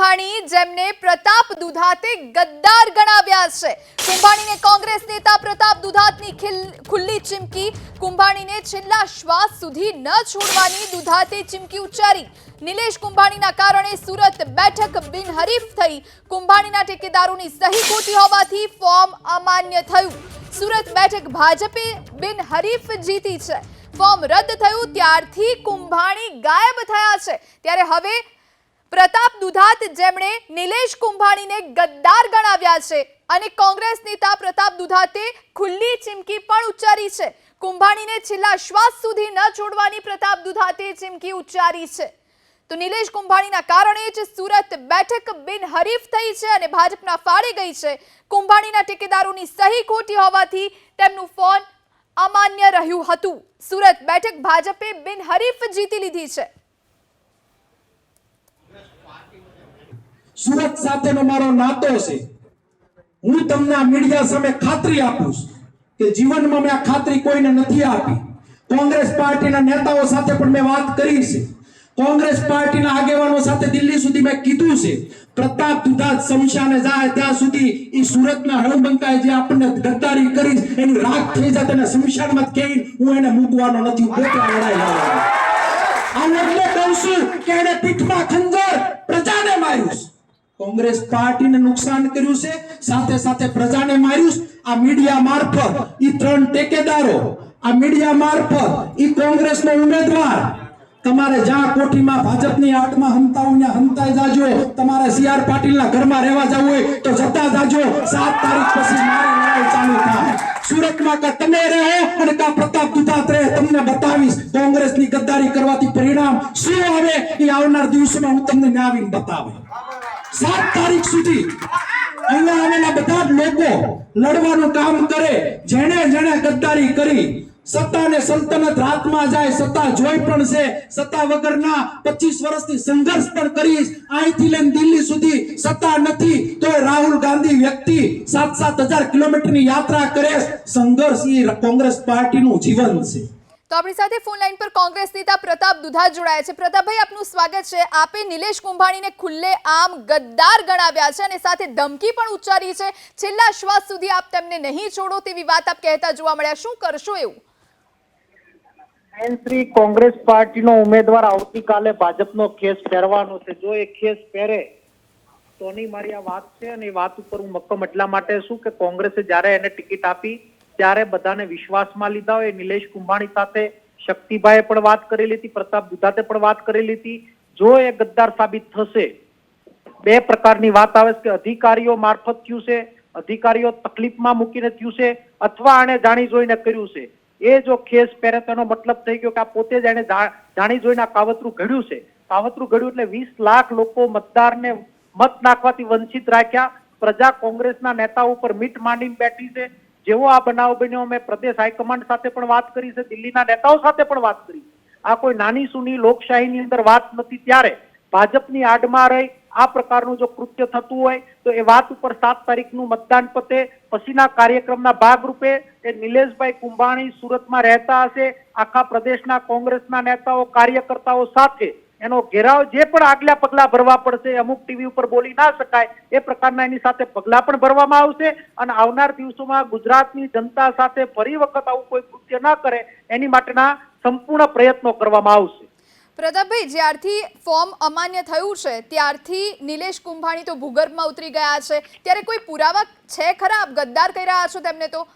કુંભાણી જેમને પ્રતાપ દુધાતે ગદ્દાર ગણાવ્યા છે. કુંભાણીને કોંગ્રેસ નેતા પ્રતાપ દુધાતની ખુલ્લી ચીમકી. કુંભાણીને છેલ્લા શ્વાસ સુધી ન છોડવાની દુધાતે ચીમકી ઉચ્ચારી. નિલેશ કુંભાણીના કારણે સુરત બેઠક બિનહરીફ થઈ. કુંભાણીના ટેકેદારોની સહી ખોટી હોવાથી ફોર્મ અમાન્ય થયું. સુરત બેઠક ભાજપે બિનહરીફ જીતી છે. ફોર્મ રદ થયું ત્યારથી કુંભાણી ગાયબ થયા છે. ત્યારે હવે પ્રતાપ દુધાત જેમણે નિલેશ કુંભાણીને ગદ્દાર ગણાવ્યા છે અને કોંગ્રેસ નેતા પ્રતાપ દુધાતે ખુલ્લી ચીમકી પણ ઉચ્ચારી છે. કુંભાણીને છેલ્લા શ્વાસ સુધી ન છોડવાની પ્રતાપ દુધાતે ચીમકી ઉચ્ચારી છે. તો નિલેશ કુંભાણીના કારણે જ સુરત બેઠક બિનહરીફ થઈ છે અને ભાજપના ફાળે ગઈ છે. કુંભાણીના ટેકેદારોની સહી ખોટી હોવાથી તેમનું ફોન અમાન્ય રહ્યું હતું. સુરત બેઠક ભાજપે બિનહરીફ જીતી લીધી છે. સુરત સાથેનો મારો નાતો છે. હું તમને આ મીડિયા સામે ખાતરી આપું કે જીવનમાં મેં આ ખાતરી કોઈને નથી આપી. કોંગ્રેસ પાર્ટીના નેતાઓ સાથે પણ મેં વાત કરી છે. કોંગ્રેસ પાર્ટીના આગેવાનો સાથે દિલ્હી સુધી મેં કીધું છે. પ્રતાપ દુધાત શમશાને જાય ત્યાં સુધી એ સુરતના હળબંકાએ જે આપણને ગદ્દારી કરી એની રાખ થઈ જાય તેને શમશાનમાં કહી હું એને મૂકવાનો નથી આ લડાઈ આને એટલે કહું છું કે એને પીઠમાં ખંજર પ્રજાને માર્યું. કોંગ્રેસ પાર્ટીને નુકસાન કર્યું છે, સાથે સાથે પ્રજાને માર્યું આ મીડિયા મારફત ઈ ત્રણ ટેકેદારો, આ મીડિયા મારફત ઈ કોંગ્રેસનો ઉમેદવાર, તમારે જ્યાં કોઠીમાં ભાજપની આટમાં ને હંતાઈ જાજો. તમારે સી આર પાટીલના ઘરમાં રહેવા જવું હોય તો જતા જાજો. સાત તારીખ પછી મારે લડાઈ ચાલુ થાય. સુરતમાં કા તમે રહો અને કા પ્રતાપ દુધાત રહે, તમને બતાવીશ કોંગ્રેસની ગદ્દારી કરવાથી પરિણામ શું આવે એ આવનાર દિવસોમાં હું તમને ન્યાવીને બતાવું સાત તારીખ સુધી અહીંયા આવેલા બધા લોકો લડવાનું કામ કરે, જેણે જેણે ગદ્દારી કરી, સત્તા ને રાતમાં જાય, સત્તા જોઈ પણ છે, સત્તા વગરના 25 વર્ષથી સંઘર્ષ પણ કરીશ અહીંથી લઈને દિલ્હી સુધી સત્તા નથી તો રાહુલ ગાંધી વ્યક્તિ સાત સાત હજાર કિલોમીટરની યાત્રા કરે, સંઘર્ષ એ કોંગ્રેસ પાર્ટીનું જીવન છે. તો આપણી સાથે ફોન લાઈન પર કોંગ્રેસ નેતા પ્રતાપ દુધા જોડાયા છે. પ્રતાપભાઈ, આપનું સ્વાગત છે. આપે નિલેશ કુંભાણીને ખુલ્લે આમ ગદ્દાર ગણાવ્યા છે અને સાથે ધમકી પણ ઉચ્ચારી છે. છેલ્લા શ્વાસ સુધી આપ તેમને નહીં છોડો તેવી વાત આપ કહેતા જોવા મળ્યા. શું કરશો એવું? શ્રી કોંગ્રેસ પાર્ટીનો ઉમેદવાર આવતીકાલે ભાજપનો કેસ પહેરવાનો છે. જો એ ખેસ પહેરે, તો ની મારી આ વાત છે અને વાત ઉપર હું મક્કમ એટલા માટે છું કે કોંગ્રેસે જ્યારે એને ટિકિટ આપી ત્યારે બધાને વિશ્વાસમાં લીધા હોય. નિલેશ કુંભાણી સાથે શક્તિભાઈએ પણ વાત કરેલી હતી, પ્રતાપ દુધાતે પણ વાત કરેલી હતી. જો એ ગદ્દાર સાબિત થશે, બે પ્રકારની વાત આવે કે અધિકારીઓ મારફત થયું છે, અધિકારીઓ તકલીફમાં મૂકીને થયું છે, અથવા આને જાણી જોઈને કર્યું છે. એ જો ખેસ પહેરે તેનો મતલબ થઈ ગયો કે આ પોતે જ એને જાણી જોઈને કાવતરું ઘડ્યું છે. કાવતરું ઘડ્યું એટલે વીસ લાખ લોકો મતદારને મત નાખવાથી વંચિત રાખ્યા. પ્રજા કોંગ્રેસના નેતાઓ ઉપર મીટ માંડીને બેઠી છે. જેવો આ બનાવ બન્યો મેં પ્રદેશ હાઈકમાન્ડ સાથે પણ વાત કરી છે, દિલ્હીના નેતાઓ સાથે પણ વાત કરી આ કોઈ નાની સુની લોકશાહીની અંદર વાત નથી, ત્યારે ભાજપની આડમાં રહી, આ પ્રકારનું જો કૃત્ય થતું હોય, તો એ વાત ઉપર સાત તારીખનું મતદાન પતે. પછીના કાર્યક્રમના ભાગરૂપે એ નિલેશભાઈ કુંભાણી સુરતમાં રહેતા હશે. આખા પ્રદેશના કોંગ્રેસના નેતાઓ, કાર્યકર્તાઓ સાથે એનો ઘેરાવ જે પણ આગલા પગલા ભરવા પડશે અમુક ટીવી ઉપર બોલી ના શકાય એ પ્રકારના એની સાથે પગલા પણ ભરવામાં આવશે અને આવનાર દિવસોમાં ગુજરાતની જનતા સાથે ફરી વખત આવું કોઈ કૃત્ય ન કરે એની માટેના સંપૂર્ણ પ્રયત્નો કરવામાં આવશે. પ્રતાપભાઈ જ્યારથી ફોર્મ અમાન્ય થયું છે ત્યારથી નિલેશ કુંભાણી તો ભૂગર્ભમાં ઉતરી ગયા છે. ત્યારે કોઈ પુરાવા છે ખરા? આપ ગદ્દાર કહી રહ્યા છો તેમને તો?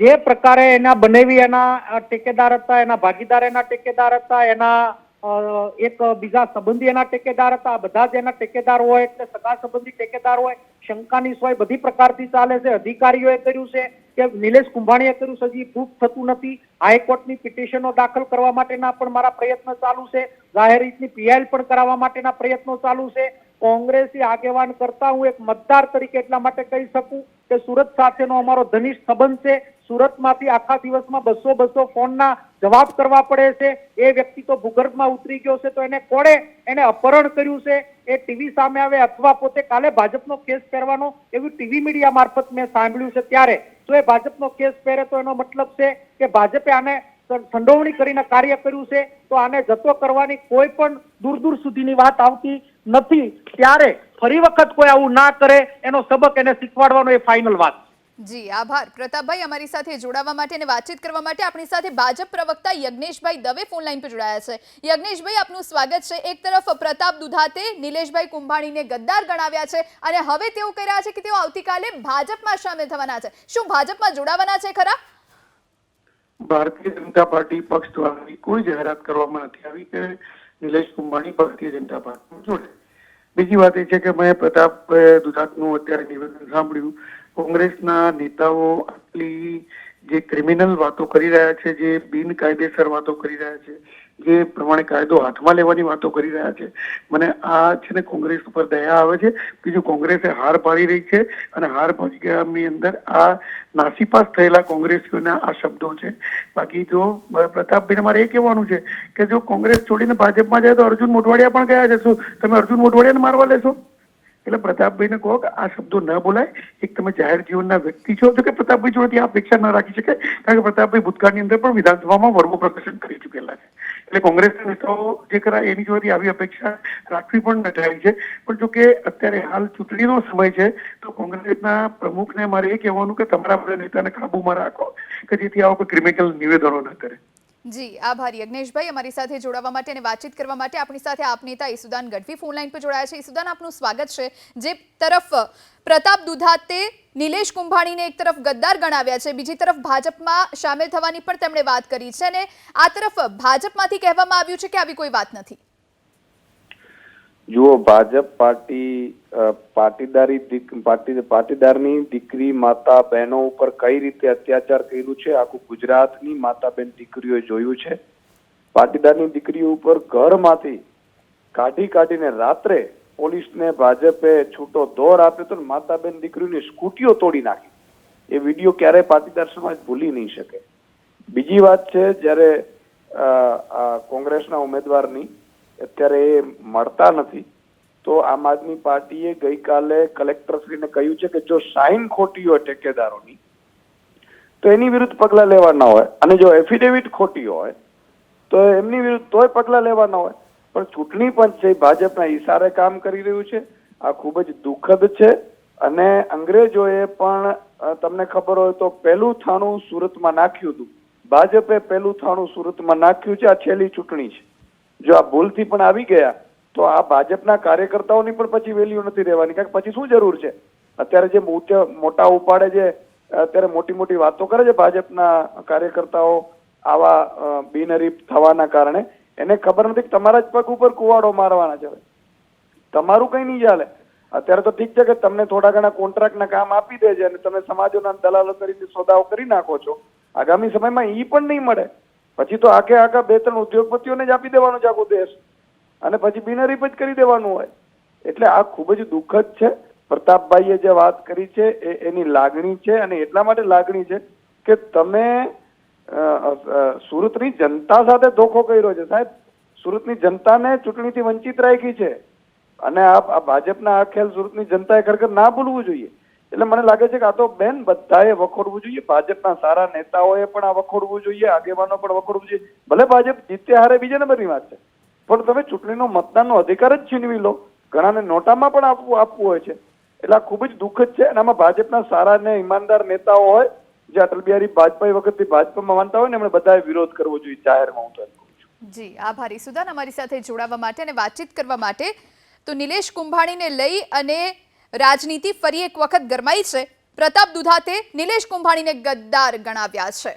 જે પ્રકારે એના બનેવી એના ટેકેદાર હતા એના ભાગીદાર એના ટેકેદાર હતા એના એક બીજા સંબંધી એના ટેકેદાર હતા, બધા જ એના ટેકેદાર હોય, એટલે સગા સંબંધી ટેકેદાર હોય, શંકાની સોય બધી પ્રકારથી ચાલે છે. અધિકારીઓએ કર્યું છે કે નિલેશ કુંભાણીએ કર્યું છે, હજી પ્રૂફ થતું નથી. હાઈકોર્ટની પિટિશનો દાખલ કરવા માટેના પણ મારા પ્રયત્ન ચાલુ છે. જાહેર રીતની પીઆઈએલ પણ કરાવવા માટેના પ્રયત્નો ચાલુ છે. કોંગ્રેસી આગેવાન કરતા હું એક મતદાર તરીકે એટલા માટે કહી શકું કે સુરત સાથેનો અમારો ઘનિષ્ઠ સંબંધ છે. સુરતમાંથી આખા દિવસમાં બસો બસો ફોનના જવાબ કરવા પડે છે. એ વ્યક્તિ તો ભૂગર્ભમાં ઉતરી ગયો છે, તો એને કોણે એને અપહરણ કર્યું છે? એ ટીવી સામે આવે અથવા પોતે કાલે ભાજપનો કેસ પહેરવાનો એવું ટીવી મીડિયા મારફત મેં સાંભળ્યું છે ત્યારે. જો એ ભાજપનો કેસ પહેરે તો એનો મતલબ છે કે ભાજપે આને સંડોવણી કરીને કાર્ય કર્યું છે, તો આને જતો કરવાની કોઈ પણ દૂર દૂર સુધીની વાત આવતી નથી. ત્યારે ફરી વખત કોઈ આવું ના કરે, એનો સબક એને શીખવાડવાનો એ ફાઇનલ વાત જી, આભાર. પ્રતાપભાઈ, અમારી સાથે જોડાવા માટે અને વાતચીત કરવા માટે આપણી સાથે ભાજપ પ્રવક્તા યજ્ઞેશભાઈ દવે ફોન લાઈન પર જોડાયા છે. યજ્ઞેશભાઈ, આપનું સ્વાગત છે. એક તરફ પ્રતાપ દુધાતે નિલેશભાઈ કુંભાણીને ગદ્દાર ગણાવ્યા છે અને હવે તેઓ કહી રહ્યા છે કે તેઓ આવતીકાલે ભાજપમાં સામેલ થવાના છે. શું ભાજપમાં જોડાવાના છે ખરા? ભારતીય જનતા પાર્ટી પક્ષ દ્વારા કોઈ જાહેરાત કરવામાં નથી આવી કે નિલેશ કુંભાણી ભારતીય જનતા પાર્ટીમાં જોડે બીજી વાત એ છે કે મેં પ્રતાપ દુધાતનું અત્યારે નિવેદન સાંભળ્યું કોંગ્રેસના નેતાઓ આટલી જે ક્રિમિનલ વાતો કરી રહ્યા છે, જે બિનકાયદેસર વાતો કરી રહ્યા છે, જે પ્રમાણે કાયદો હાથમાં લેવાની વાતો કરી રહ્યા છે, મને આ છે ને કોંગ્રેસ ઉપર દયા આવે છે બીજું કોંગ્રેસે હાર પાડી રહી છે અને હાર પાડી ગયાની અંદર આ નાસીપાસ થયેલા કોંગ્રેસીઓના આ શબ્દો છે. બાકી જો પ્રતાપભાઈને મારે એ કહેવાનું છે કે જો કોંગ્રેસ છોડીને ભાજપમાં જાય તો અર્જુન મોઢવાડિયા પણ ગયા છે શું તમે અર્જુન મોઢવાડિયાને મારવા લેશો. એટલે પ્રતાપભાઈને કહો કે આ શબ્દો ન બોલાય. એક તમે જાહેર જીવનના વ્યક્તિ છો. જો કે પ્રતાપભાઈ જોડેથી આ અપેક્ષા ન રાખી શકે, કારણ કે પ્રતાપભાઈ ભૂતકાળની અંદર પણ વિધાનસભામાં વર્ગો પ્રદર્શન કરી ચૂકેલા છે. એટલે કોંગ્રેસના નેતાઓ જે કરા એની જોડેથી આવી અપેક્ષા રાખવી પણ ન થાય છે. પણ જો કે અત્યારે હાલ ચૂંટણીનો સમય છે, તો કોંગ્રેસના પ્રમુખને મારે એ કહેવાનું કે તમારા બધા નેતાને કાબુમાં રાખો કે જેથી આવા કોઈ ક્રિમિનલ નિવેદનો ન કરે. જી, આભાર. યજ્ઞેશભાઈ અમારી સાથે જોડાવા માટે અને વાતચીત કરવા માટે આપણી સાથે આપ નેતા ઈસુદાન ગઢવી ફોનલાઈન પર જોડાયા છે. ઈસુદાન, આપનું સ્વાગત છે. જે તરફ, પ્રતાપ દુધાતે નિલેશ કુંભાણીને એક તરફ ગદ્દાર ગણાવ્યા છે. બીજી તરફ ભાજપમાં સામેલ થવાની પણ તેમણે વાત કરી છે. અને આ તરફ ભાજપમાંથી કહેવામાં આવ્યું છે કે આવી કોઈ વાત નથી. જુઓ, ભાજપ પાર્ટી પાટીદારી પાટી, પાટીદારની દીકરી, માતા, બહેનો ઉપર કઈ રીતે અત્યાચાર કર્યું છે? આખું ગુજરાતની માતા બેન દીકરીઓએ જોયું છે. પાટીદારની દીકરીઓ ઉપર ઘરમાંથી કાઢી કાઢીને રાત્રે પોલીસને, ભાજપે છૂટો દોર આપ્યો તો માતા બેન દીકરીઓની સ્કૂટીઓ તોડી નાખી. એ વીડિયો ક્યારેય પાટીદાર સમાજ ભૂલી નહીં શકે. બીજી વાત છે, જ્યારે કોંગ્રેસના ઉમેદવારની અત્યારે એ મળતા નથી. તો આમ આદમી પાર્ટીએ ગઈકાલે કલેક્ટરશ્રીને કહ્યું છે કે જો સાઇન ખોટી હોય ઠેકેદારોની તો એની વિરુદ્ધ પગલાં લેવાના હોય. અને જો એફિડેવિટ ખોટી હોય, તો એમની વિરુદ્ધ તોય પગલાં લેવાના હોય. પણ ચૂંટણી પંચ છે ભાજપના ઈશારે કામ કરી રહ્યું છે. આ ખૂબ જ દુઃખદ છે. અને અંગ્રેજોએ પણ તમને ખબર હોય તો પહેલું થાણું સુરતમાં નાખ્યું હતું. ભાજપે પહેલું થાણું સુરતમાં નાખ્યું છે. આ છેલ્લી ચૂંટણી છે. જો આ ભૂલથી પણ આવી ગયા, તો આ ભાજપના કાર્યકર્તાઓની પણ પછી વેલ્યુ નથી રહેવાની. કારણ કે પછી શું જરૂર છે? અત્યારે જે મોટા ઉપાડે જે, અત્યારે મોટી મોટી વાતો કરે છે ભાજપના કાર્યકર્તાઓ આવા બિનહરીફ થવાના કારણે, એને ખબર નથી કે તમારા જ પગ ઉપર કુવાડો મારવાના છે તમારું કઈ નહીં ચાલે. અત્યારે તો ઠીક છે કે તમને થોડા ઘણા કોન્ટ્રાક્ટના કામ આપી દે છે અને તમે સમાજોના દલાલો કરીને સોદાઓ કરી નાખો છો. આગામી સમયમાં એ પણ નહીં મળે. પછી તો આખે આખા બે ત્રણ ઉદ્યોગપતિઓને જ આપી દેવાનો છે આખો દેશ. અને પછી બિનહરીફ જ કરી દેવાનું હોય. એટલે આ ખૂબ જ દુઃખદ છે. પ્રતાપભાઈએ જે વાત કરી છે એ એની લાગણી છે અને એટલા માટે લાગણી છે કે તમે સુરતની જનતા સાથે ધોખો કર્યો છે. સાહેબ, સુરતની જનતાને ચૂંટણીથી વંચિત રાખી છે. અને આ ભાજપના આ ખેલ સુરતની જનતાએ ખરેખર ના ભૂલવું જોઈએ. એટલે મને લાગે છે કે આ તો બેન બધાએ વખોડવું જોઈએ. ભાજપના સારા નેતાઓએ પણ આ વખોડવું જોઈએ, આગેવાનો પણ વખોડવું જોઈએ. ભલે ભાજપ જીતે હારે બીજા નંબરની વાત છે, પણ તમે ચૂંટણીનો મતદાનનો અધિકાર જ છીનવી લો. ઘણાને નોટામાં પણ આપવું આપવું હોય છે. એટલે આ ખૂબ જ દુઃખદ છે. અને આમાં ભાજપના સારા ને ઈમાનદાર નેતાઓ હોય, જે અટલ બિહારી વાજપેયી વખતથી ભાજપમાં માનતા હોય ને, એમણે બધાએ વિરોધ કરવો જોઈએ જાહેરમાં હું તો જી, આભારી. સુદાન અમારી સાથે જોડાવા માટે અને વાતચીત કરવા માટે તો નિલેશ કુંભાણીને લઈ અને રાજનીતિ ફરી એક વખત ગરમાઈ છે. પ્રતાપ દુધાતે નિલેશ કુંભાણીને ગદ્દાર ગણાવ્યા છે.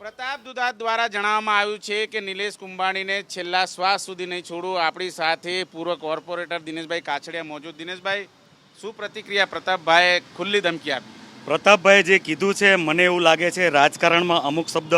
પ્રતાપ દુધાત દ્વારા જણાવવામાં આવ્યું છે કે નિલેશ કુંભાણીને છેલ્લા શ્વાસ સુધી નહીં છોડું આપણી સાથે પૂર્વ કોર્પોરેટર દિનેશભાઈ કાછડિયા મોજૂદ. દિનેશભાઈ શું પ્રતિક્રિયા પ્રતાપભાઈએ ખુલ્લી ધમકી આપી? પ્રતાપભાઈએ જે કીધું છે મને એવું લાગે છે રાજકારણમાં અમુક શબ્દ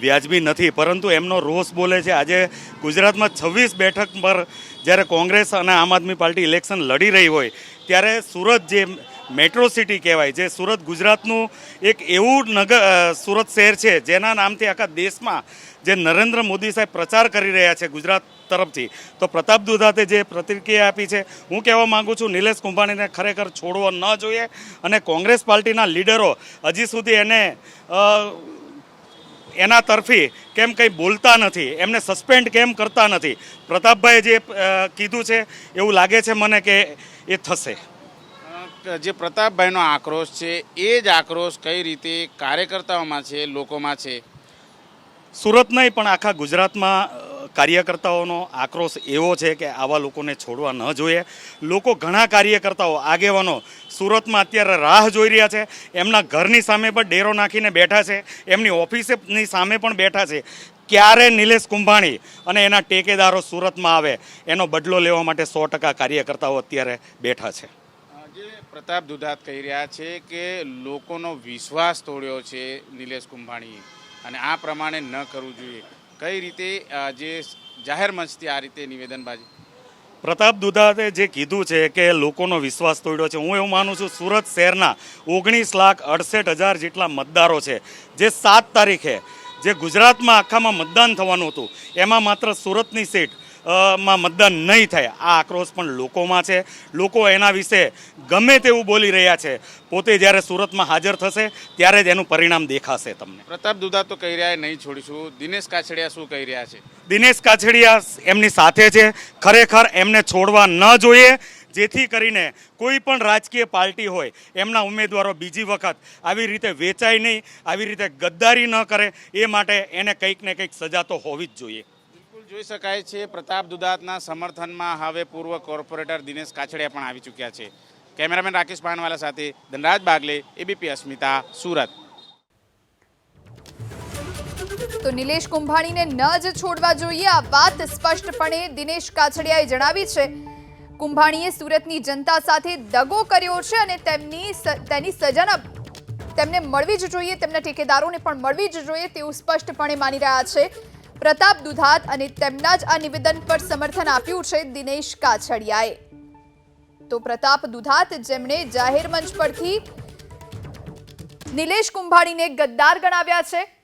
વ્યાજબી નથી, પરંતુ એમનો રોષ બોલે છે. આજે ગુજરાતમાં છવ્વીસ બેઠક પર જ્યારે કોંગ્રેસ અને આમ આદમી પાર્ટી ઇલેક્શન લડી રહી હોય, ત્યારે સુરત જે મેટ્રો સિટી કહેવાય, જે સુરત ગુજરાતનું એક એવું નગર સુરત શહેર છે, જેના નામથી આખા દેશમાં જે નરેન્દ્ર મોદી સાહેબ પ્રચાર કરી રહ્યા છે ગુજરાત તરફથી. તો પ્રતાપ દુધાતે જે પ્રતિક્રિયા આપી છે, હું કહેવા માંગુ છું, નિલેશ કુંભાણીને ખરેખર છોડવો ન જોઈએ અને કોંગ્રેસ પાર્ટીના લીડરો હજી સુધી એને એના તરફી કેમ કંઈ બોલતા નથી એમને સસ્પેન્ડ કેમ કરતા નથી? પ્રતાપભાઈએ જે કીધું છે એવું લાગે છે મને કે એ થશે. જે પ્રતાપભાઈનો આક્રોશ છે એ જ આક્રોશ કઈ રીતે કાર્યકર્તાઓમાં છે લોકોમાં છે? સુરત નહીં પણ આખા ગુજરાતમાં કાર્યકર્તાઓનો આક્રોશ એવો છે કે આવા લોકોને છોડવા ન જોઈએ. લોકો ઘણા કાર્યકર્તાઓ, આગેવાનો સુરતમાં અત્યારે રાહ જોઈ રહ્યા છે. એમના ઘરની સામે પણ ડેરો નાખીને બેઠા છે. એમની ઓફિસની સામે પણ બેઠા છે. ક્યારે નિલેશ કુંભાણી અને એના ટેકેદારો સુરતમાં આવે, એનો બદલો લેવા માટે સો ટકા કાર્યકર્તાઓ અત્યારે બેઠા છે. પ્રતાપ દુધાત કહી રહ્યા છે કે લોકોનો વિશ્વાસ તોડ્યો છે નિલેશ કુંભાણીએ. અને આ પ્રમાણે ન કરવું જોઈએ. કઈ રીતે જે જાહેર મંચથી આ રીતે નિવેદનબાજી? પ્રતાપ દુધાતે જે કીધું છે કે લોકોનો વિશ્વાસ તોડ્યો છે, હું એવું માનું છું સુરત શહેરના ઓગણીસ લાખ અડસઠ હજાર જેટલા મતદારો છે, જે સાત તારીખે, જે ગુજરાતમાં આખામાં મતદાન થવાનું હતું, એમાં માત્ર સુરતની સીટ માં મતદાન નહીં થાય. આ આક્રોશ પણ લોકોમાં છે. લોકો એના વિશે ગમે તેવું બોલી રહ્યા છે. પોતે જ્યારે સુરતમાં હાજર થશે ત્યારે જ એનું પરિણામ દેખાશે તમને. પ્રતાપ દુધા તો કહી રહ્યા નહીં છોડીશું. દિનેશ કાછડિયા શું કહી રહ્યા છે? દિનેશ કાછડિયા એમની સાથે છે. ખરેખર એમને છોડવા ન જોઈએ જેથી કરીને કોઈ પણ રાજકીય પાર્ટી હોય એમના ઉમેદવારો બીજી વખત આવી રીતે વેચાય નહીં આવી રીતે ગદ્દારી ન કરે. એ માટે એને કંઈક ને કંઈક સજા તો હોવી જ જોઈએ. જોઈ શકાય છે, પ્રતાપ દુધાતના સમર્થનમાં હવે પૂર્વ કોર્પોરેટર દિનેશ કાછડિયા પણ આવી ચૂક્યા છે. કેમેરામેન રાકેશ પાનવાલા સાથે ધનરાજ બાગલે એબીપી અસ્મિતા, સુરત. તો નિલેશ કુંભાણીને ન જ છોડવા જોઈએ, આ વાત સ્પષ્ટપણે દિનેશ કાછડિયાએ જણાવી છે. કુંભાણીએ સુરતની જનતા સાથે દગો કર્યો છે અને તેમની તેની સજાના તેમને મળવી જ જોઈએ, તેમના ઠેકેદારોને પણ મળવી જ જોઈએ તેવું સ્પષ્ટપણે માની રહ્યા છે. પ્રતાપ દુધાત અને તેમના જ આ નિવેદન પર સમર્થન આપ્યું છે દિનેશ કાછડિયાએ. તો પ્રતાપ દુધાત જેમણે જાહેર મંચ પરથી નિલેશ કુંભાણીને ગદ્દાર ગણાવ્યા છે.